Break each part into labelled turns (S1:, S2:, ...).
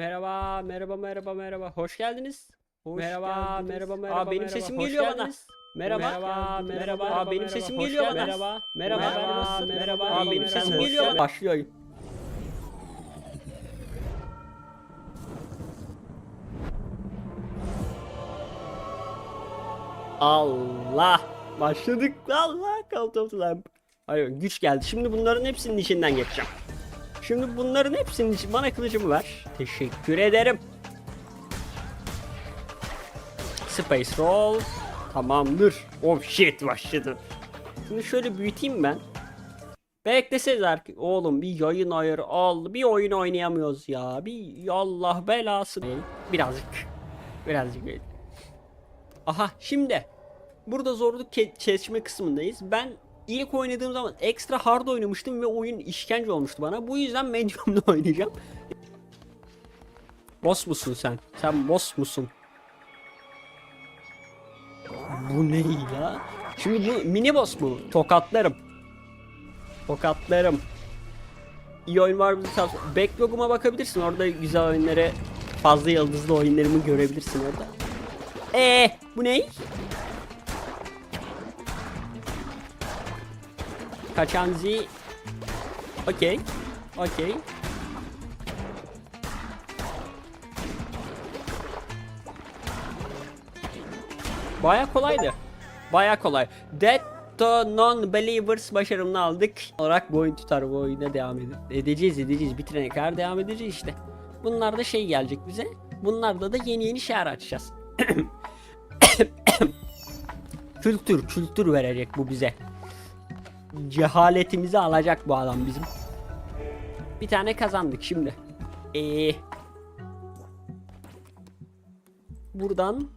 S1: Merhaba, merhaba, merhaba, merhaba. Hoş geldiniz.
S2: Hoş
S1: merhaba,
S2: geldiniz.
S1: merhaba, merhaba.
S2: Aa, benim
S1: merhaba.
S2: sesim
S1: Hoş
S2: geliyor bana.
S1: geldiniz. Merhaba,
S2: Merhaba,
S1: merhaba,
S2: merhaba,
S1: Aa, benim sesim
S2: Hoş
S1: geliyor bana. Merhaba,
S2: Merhaba,
S1: merhaba,
S2: merhaba. Aa, benim sesim geliyor bana.
S1: Başlıyor. Allah. Başladık. Allah. Lamp. Hayır, güç geldi. Şimdi bunların hepsinin içinden geçeceğim. Şimdi bunların hepsinin için bana kılıcımı ver. Teşekkür ederim. Space Roll. Tamamdır. Oh shit başladı. Şimdi şöyle büyüteyim ben. Bekleseniz artık. Oğlum bir yayın ayarı al. Bir oyun oynayamıyoruz ya. Bir Allah belası. Birazcık. Birazcık öyle. Aha şimdi. Burada zorluk seçme kısmındayız. Ben ilk oynadığım zaman ekstra hard oynamıştım ve oyun işkence olmuştu bana. Bu yüzden medium'da oynayacağım. Boss musun sen? Sen boss musun? Bu ne ya? Şimdi bu mini boss mu? Tokatlarım. Tokatlarım. İyi oyun var mı? Backlog'uma bakabilirsin. Orada güzel oyunları, fazla yıldızlı oyunlarımı görebilirsin orada. Ee, bu ne? Kaçan Z. Okey. Okey. Baya kolaydı. Baya kolay. Dead to Non-Believers başarımını aldık. Olarak bu tutar bu oyuna devam ed- edeceğiz edeceğiz. Bitirene kadar devam edeceğiz işte. Bunlar da şey gelecek bize. Bunlarda da yeni yeni şehir açacağız. kültür, kültür verecek bu bize. Cehaletimizi alacak bu adam bizim. Bir tane kazandık şimdi. Ee, buradan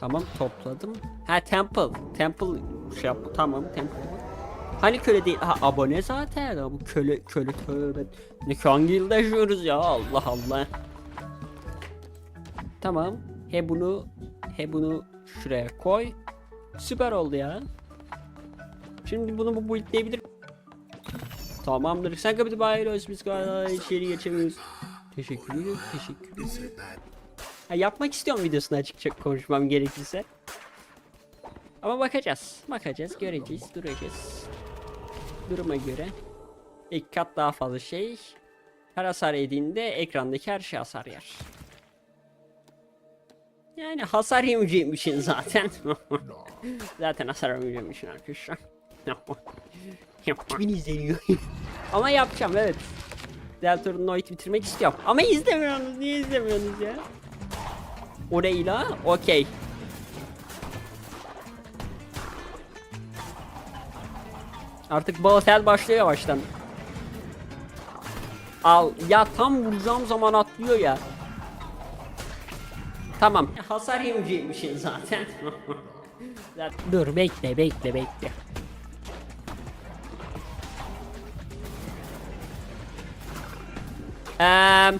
S1: Tamam topladım. Ha Temple. Temple şey yap. Tamam Temple. Hani köle değil. Ha abone zaten. Ha, bu köle köle tövbe. Ne hangi yılda yaşıyoruz ya Allah Allah. Tamam. He bunu he bunu şuraya koy. Süper oldu ya. Şimdi bunu bu buildleyebilir. Tamamdır. Sen kapıda bayılıyoruz biz galiba içeri geçemiyoruz. Teşekkür ederim. Teşekkür ederim. Ha, yapmak istiyorum videosunu açıkça konuşmam gerekirse. Ama bakacağız. Bakacağız, göreceğiz, duracağız. Duruma göre. İlk kat daha fazla şey. Her hasar yediğinde ekrandaki her şey hasar yer. Yani hasar yemeyeceğim zaten. zaten hasar yemeyeceğim için arkadaşlar. Kimin izleniyor? Ama yapacağım evet. Deltarune bitirmek istiyorum. Ama izlemiyorsunuz. Niye izlemiyorsunuz ya? Orayla okey. Artık Balatell başlıyor yavaştan. Al ya tam vuracağım zaman atlıyor ya. Tamam. Hasar yemeyecekmişsin zaten. Zaten- Dur bekle bekle bekle. Eee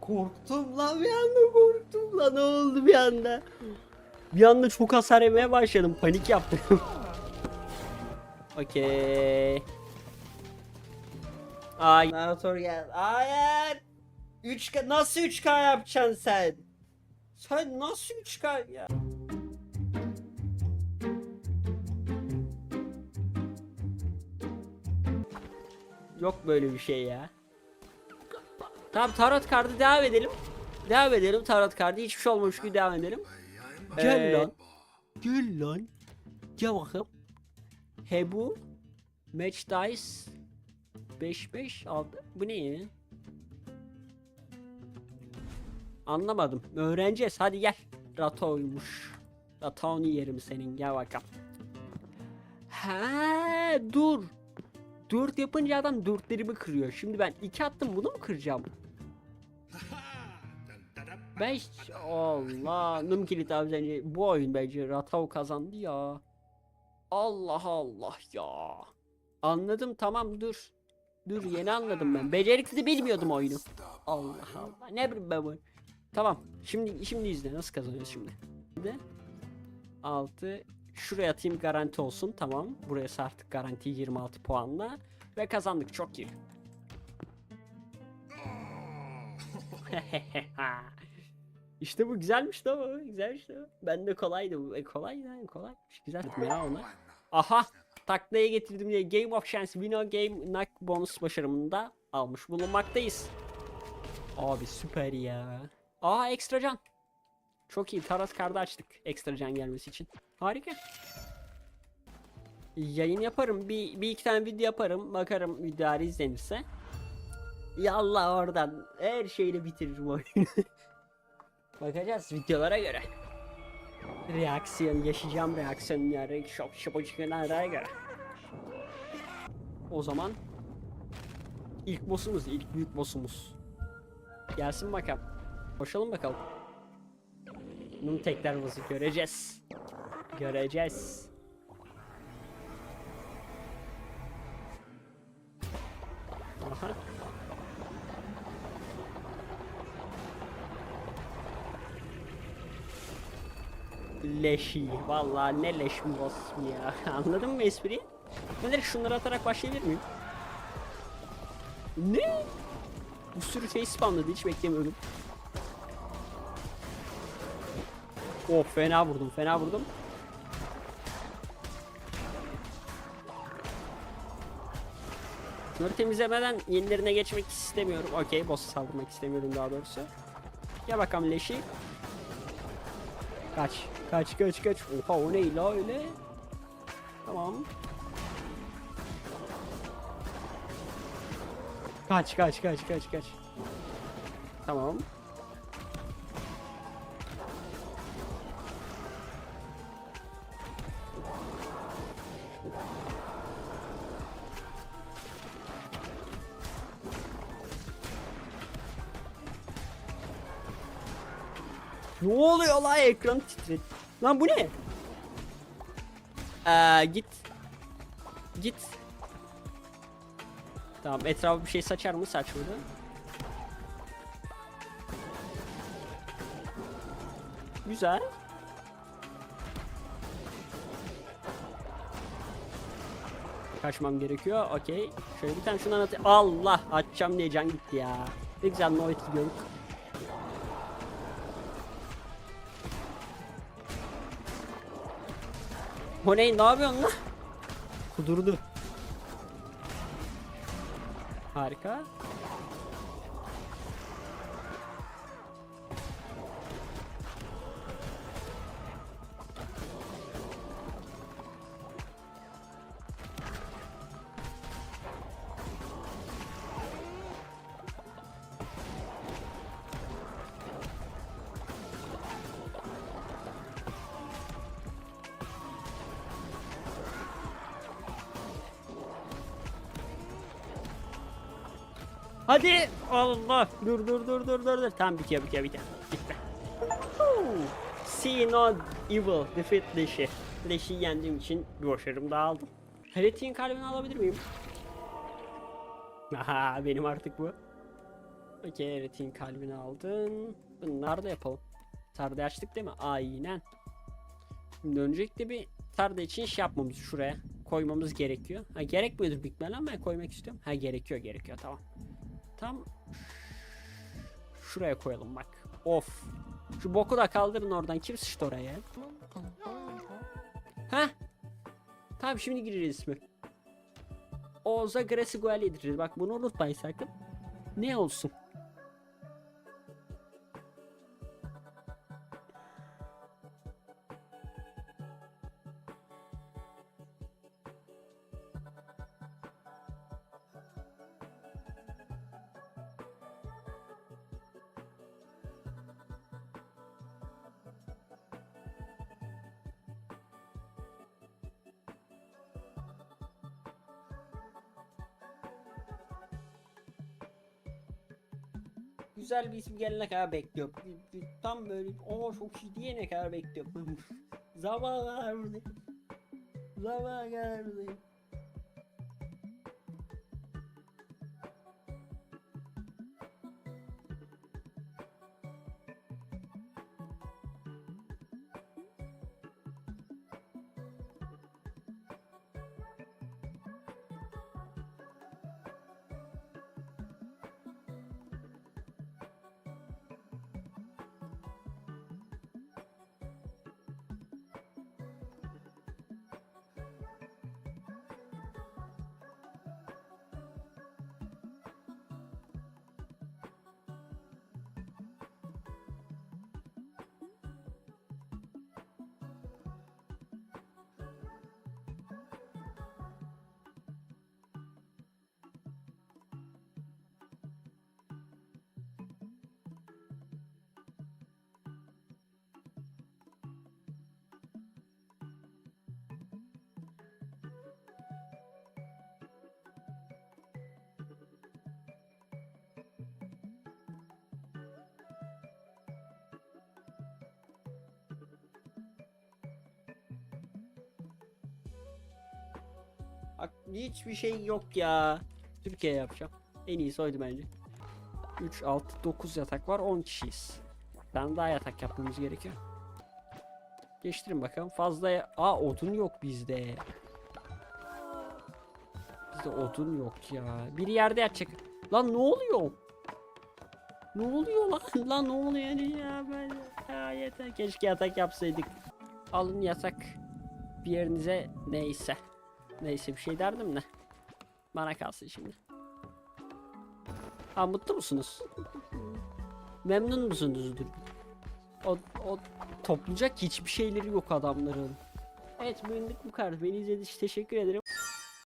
S1: Korktum lan bir anda korktum lan ne oldu bir anda. Bir anda çok hasar yemeye başladım panik yaptım. Okey. Ay. Naruto gel. Hayır. 3K nasıl 3K yapacaksın sen? Sen nasıl 3K ya? Yok böyle bir şey ya. Tamam tarot kartı devam edelim. Devam edelim tarot kartı hiçbir şey olmamış gibi devam edelim. Gel
S2: Ee,
S1: lan. Gel lan. Gel bakayım. He bu. Match dice. 5 5 6. Bu ne ya? Anlamadım. Öğreneceğiz. Hadi gel. Rato'ymuş. Rato'nu yerim senin gel bakalım. He dur. Dört yapınca adam dörtlerimi kırıyor. Şimdi ben iki attım bunu mu kıracağım? Beş Allah nım kilit abi sence bu oyun bence Ratao kazandı ya. Allah Allah ya. Anladım tamam dur. Dur yeni anladım ben. Becerikli bilmiyordum oyunu. Allah Allah. Ne bileyim ben bu. Tamam. Şimdi şimdi izle nasıl kazanıyoruz. Şimdi 6 şuraya atayım garanti olsun. Tamam. Buraya sartık garanti 26 puanla ve kazandık. Çok iyi. işte bu güzelmiş de bu. Güzelmiş de bu. Ben de kolaydı bu. E, kolay yani kolaymış. Güzel ya ona. Aha taklaya getirdim diye Game of Chance Winner Game Knock bonus başarımında almış bulunmaktayız. Abi süper ya. Aa ekstra can. Çok iyi. Taras kartı açtık. Ekstra can gelmesi için. Harika. Yayın yaparım. Bir, bir iki tane video yaparım. Bakarım videoları izlenirse. Yallah oradan her şeyle bitiririm oyunu. Bakacağız videolara göre. Reaksiyon yaşayacağım reaksiyonları şop şopacıklara göre. O zaman ilk boss'umuz, ilk büyük boss'umuz. Gelsin bakalım. Koşalım bakalım. Bunun tekrarımızı göreceğiz. Göreceğiz. Aha. Leşi. Vallahi ne leş mi ya. Anladın mı espriyi? Ben direkt şunları atarak başlayabilir miyim? Ne? Bu sürü face spamladı hiç beklemiyordum. Of fena vurdum fena vurdum. Bunları temizlemeden yenilerine geçmek istemiyorum. Okey boss'a saldırmak istemiyorum daha doğrusu. Gel bakalım leşi. Kaç. Kaç kaç kaç. Oha o ne la öyle. Tamam. Kaç kaç kaç kaç kaç. Tamam. Ne oluyor la ekran titret. Lan bu ne? Ee, git. Git. Tamam etrafa bir şey saçar mı saçmadı. Güzel. Kaçmam gerekiyor. Okey. Şöyle bir tane şundan atayım. Allah! Açacağım diye can gitti ya. Ne güzel Noit gidiyorum. O ne? Ne yapıyorsun lan? Kudurdu. Harika. Hadi Allah dur dur dur dur dur dur tamam bitiyor bitiyor bitiyor bitti. See no evil defeat Leş'i. Leş'i yendiğim için bir başarım daha aldım. Heretiğin kalbini alabilir miyim? Aha benim artık bu. Okey Heretiğin kalbini aldın. Bunlar da yapalım. Tarda açtık değil mi? Aynen. Şimdi öncelikle bir tarda için iş yapmamız şuraya koymamız gerekiyor. Ha gerekmiyordur büyük ihtimalle ama ben koymak istiyorum. Ha gerekiyor gerekiyor tamam. Tam şuraya koyalım bak. Of. Şu boku da kaldırın oradan. Kim sıçtı oraya? Ha? Tamam şimdi gireriz ismi. Oza Grasiguel'i yediririz. Bak bunu unutmayın sakın. Ne olsun? Güzel bir isim gelene kadar bekliyorum. Tam böyle o çok iyi diyene kadar bekliyorum. Zaman buradayım. Zaman kadar hiçbir şey yok ya. Türkiye yapacağım. En iyisi oydu bence. 3, 6, 9 yatak var 10 kişiyiz. Ben daha yatak yapmamız gerekiyor. Geçtirin bakalım. Fazla Aa odun yok bizde. Bizde odun yok ya. Bir yerde yatacak. Lan ne oluyor? Ne oluyor lan? lan ne oluyor ya ben ya yeter. Keşke yatak yapsaydık. Alın yatak bir yerinize neyse. Neyse bir şey derdim de. Bana kalsın şimdi. Ha mutlu musunuz? Memnun musunuzdur? O, o toplayacak hiçbir şeyleri yok adamların. Evet bugünlük bu kadar. Beni izlediğiniz için teşekkür ederim.